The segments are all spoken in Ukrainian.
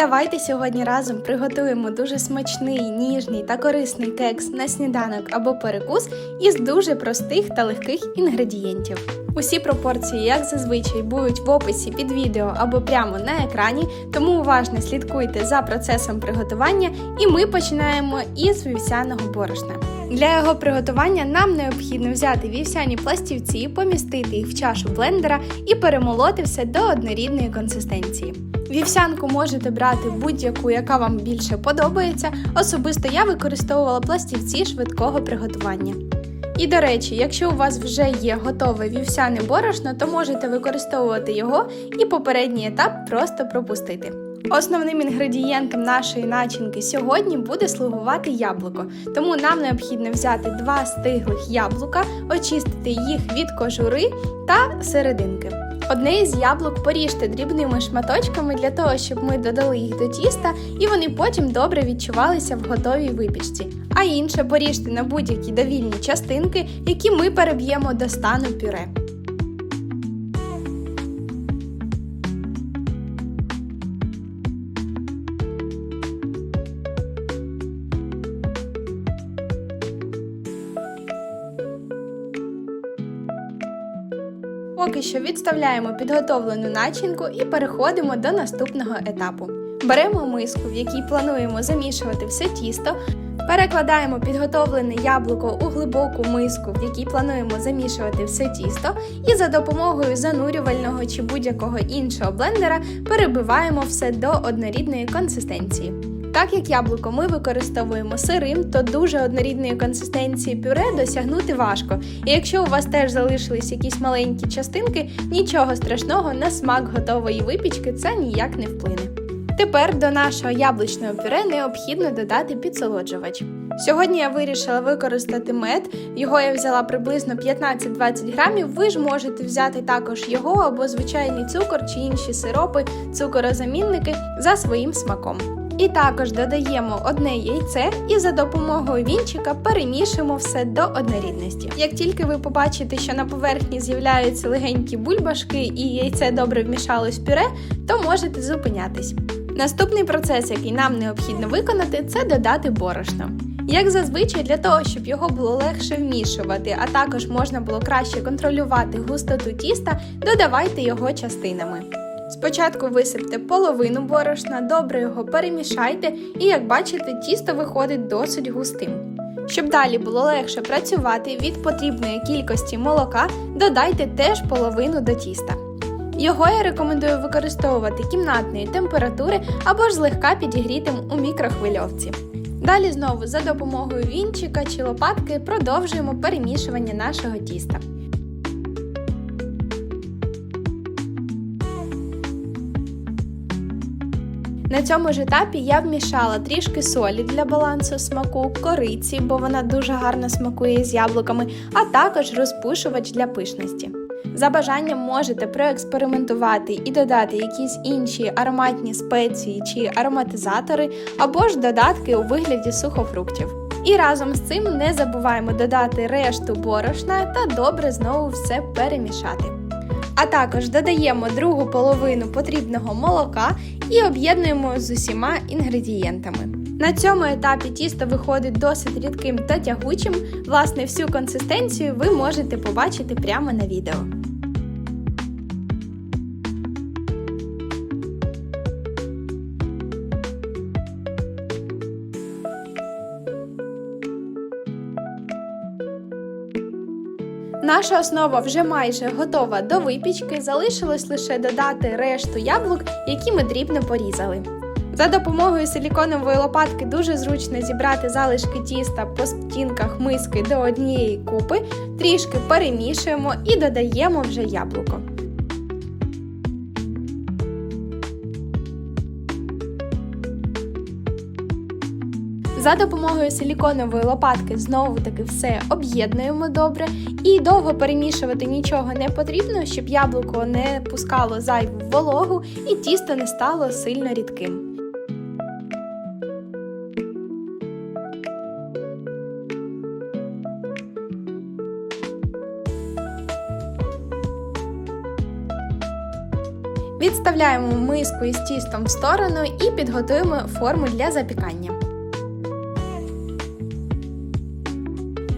Давайте сьогодні разом приготуємо дуже смачний, ніжний та корисний кекс на сніданок або перекус із дуже простих та легких інгредієнтів. Усі пропорції, як зазвичай, будуть в описі під відео або прямо на екрані, тому уважно слідкуйте за процесом приготування, і ми починаємо із вівсяного борошна. Для його приготування нам необхідно взяти вівсяні пластівці, помістити їх в чашу блендера і перемолоти все до однорідної консистенції. Вівсянку можете брати будь-яку, яка вам більше подобається. Особисто я використовувала пластівці швидкого приготування. І до речі, якщо у вас вже є готове вівсяне борошно, то можете використовувати його і попередній етап просто пропустити. Основним інгредієнтом нашої начинки сьогодні буде слугувати яблуко, тому нам необхідно взяти два стиглих яблука, очистити їх від кожури та серединки. Одне із яблук поріжте дрібними шматочками для того, щоб ми додали їх до тіста і вони потім добре відчувалися в готовій випічці. А інше поріжте на будь-які довільні частинки, які ми переб'ємо до стану пюре. Поки що відставляємо підготовлену начинку і переходимо до наступного етапу. Беремо миску, в якій плануємо замішувати все тісто, перекладаємо підготовлене яблуко у глибоку миску, в якій плануємо замішувати все тісто, і за допомогою занурювального чи будь-якого іншого блендера перебиваємо все до однорідної консистенції. Так як яблуко ми використовуємо сирим, то дуже однорідної консистенції пюре досягнути важко. І якщо у вас теж залишились якісь маленькі частинки, нічого страшного на смак готової випічки це ніяк не вплине. Тепер до нашого яблучного пюре необхідно додати підсолоджувач. Сьогодні я вирішила використати мед, його я взяла приблизно 15-20 грамів. Ви ж можете взяти також його або звичайний цукор чи інші сиропи, цукорозамінники за своїм смаком. І також додаємо одне яйце і за допомогою вінчика перемішуємо все до однорідності. Як тільки ви побачите, що на поверхні з'являються легенькі бульбашки і яйце добре вмішалось в пюре, то можете зупинятись. Наступний процес, який нам необхідно виконати, це додати борошно. Як зазвичай, для того, щоб його було легше вмішувати, а також можна було краще контролювати густоту тіста, додавайте його частинами. Спочатку висипте половину борошна, добре його перемішайте, і як бачите, тісто виходить досить густим. Щоб далі було легше працювати від потрібної кількості молока, додайте теж половину до тіста. Його я рекомендую використовувати кімнатної температури або ж злегка підігрітим у мікрохвильовці. Далі знову за допомогою вінчика чи лопатки продовжуємо перемішування нашого тіста. На цьому ж етапі я вмішала трішки солі для балансу смаку, кориці, бо вона дуже гарно смакує з яблуками, а також розпушувач для пишності. За бажанням можете проекспериментувати і додати якісь інші ароматні спеції чи ароматизатори, або ж додатки у вигляді сухофруктів. І разом з цим не забуваємо додати решту борошна та добре знову все перемішати. А також додаємо другу половину потрібного молока і об'єднуємо з усіма інгредієнтами. На цьому етапі тісто виходить досить рідким та тягучим. Власне, всю консистенцію ви можете побачити прямо на відео. Наша основа вже майже готова до випічки, залишилось лише додати решту яблук, які ми дрібно порізали. За допомогою силіконової лопатки дуже зручно зібрати залишки тіста по стінках миски до однієї купи, трішки перемішуємо і додаємо вже яблуко. За допомогою силіконової лопатки знову таки все об'єднуємо добре і довго перемішувати нічого не потрібно, щоб яблуко не пускало зайву вологу і тісто не стало сильно рідким. Відставляємо миску із тістом в сторону і підготуємо форму для запікання.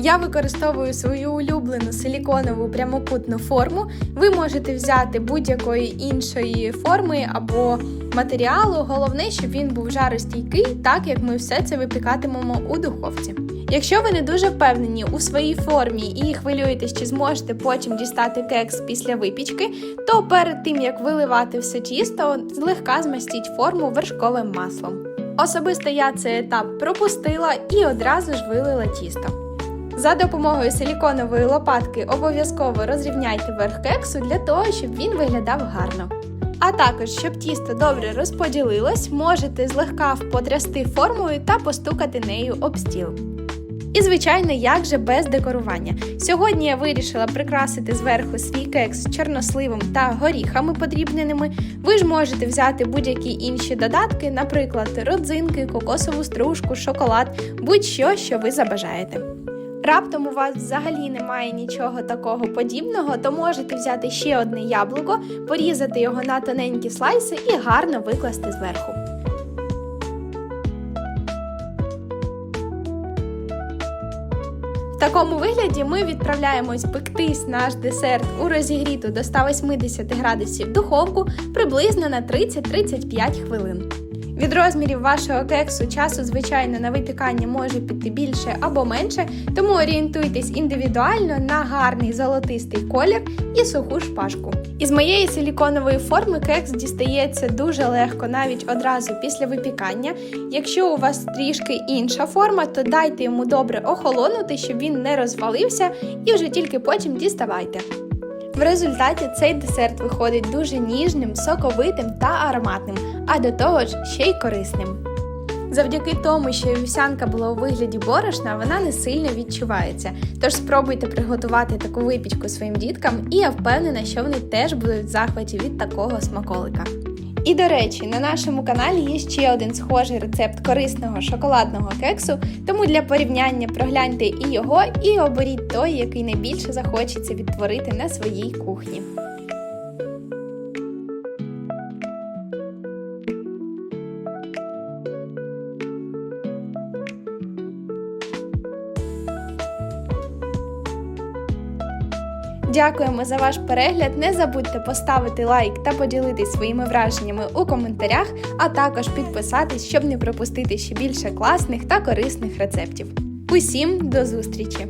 Я використовую свою улюблену силіконову прямокутну форму. Ви можете взяти будь-якої іншої форми або матеріалу. Головне, щоб він був жаростійкий, так як ми все це випікатимемо у духовці. Якщо ви не дуже впевнені у своїй формі і хвилюєтесь, чи зможете потім дістати кекс після випічки, то перед тим як виливати все тісто, злегка змастіть форму вершковим маслом. Особисто я цей етап пропустила і одразу ж вилила тісто. За допомогою силіконової лопатки обов'язково розрівняйте верх кексу для того, щоб він виглядав гарно. А також, щоб тісто добре розподілилось, можете злегка потрясти формою та постукати нею об стіл. І, звичайно, як же без декорування. Сьогодні я вирішила прикрасити зверху свій кекс чорносливом та горіхами подрібненими. Ви ж можете взяти будь-які інші додатки, наприклад, родзинки, кокосову стружку, шоколад, будь-що, що ви забажаєте. Раптом у вас взагалі немає нічого такого подібного, то можете взяти ще одне яблуко, порізати його на тоненькі слайси і гарно викласти зверху. В такому вигляді ми відправляємось пектись наш десерт у розігріту до 180 градусів духовку приблизно на 30-35 хвилин. Від розмірів вашого кексу часу, звичайно, на випікання може піти більше або менше, тому орієнтуйтесь індивідуально на гарний золотистий колір і суху шпажку. Із моєї силіконової форми кекс дістається дуже легко навіть одразу після випікання. Якщо у вас трішки інша форма, то дайте йому добре охолонути, щоб він не розвалився, і вже тільки потім діставайте. В результаті цей десерт виходить дуже ніжним, соковитим та ароматним, а до того ж ще й корисним. Завдяки тому, що вівсянка була у вигляді борошна, вона не сильно відчувається. Тож спробуйте приготувати таку випічку своїм діткам, і я впевнена, що вони теж будуть в захваті від такого смаколика. І до речі, на нашому каналі є ще один схожий рецепт корисного шоколадного кексу, тому для порівняння прогляньте і його, і оберіть той, який найбільше захочеться відтворити на своїй кухні. Дякуємо за ваш перегляд. Не забудьте поставити лайк та поділитись своїми враженнями у коментарях, а також підписатись, щоб не пропустити ще більше класних та корисних рецептів. Усім до зустрічі!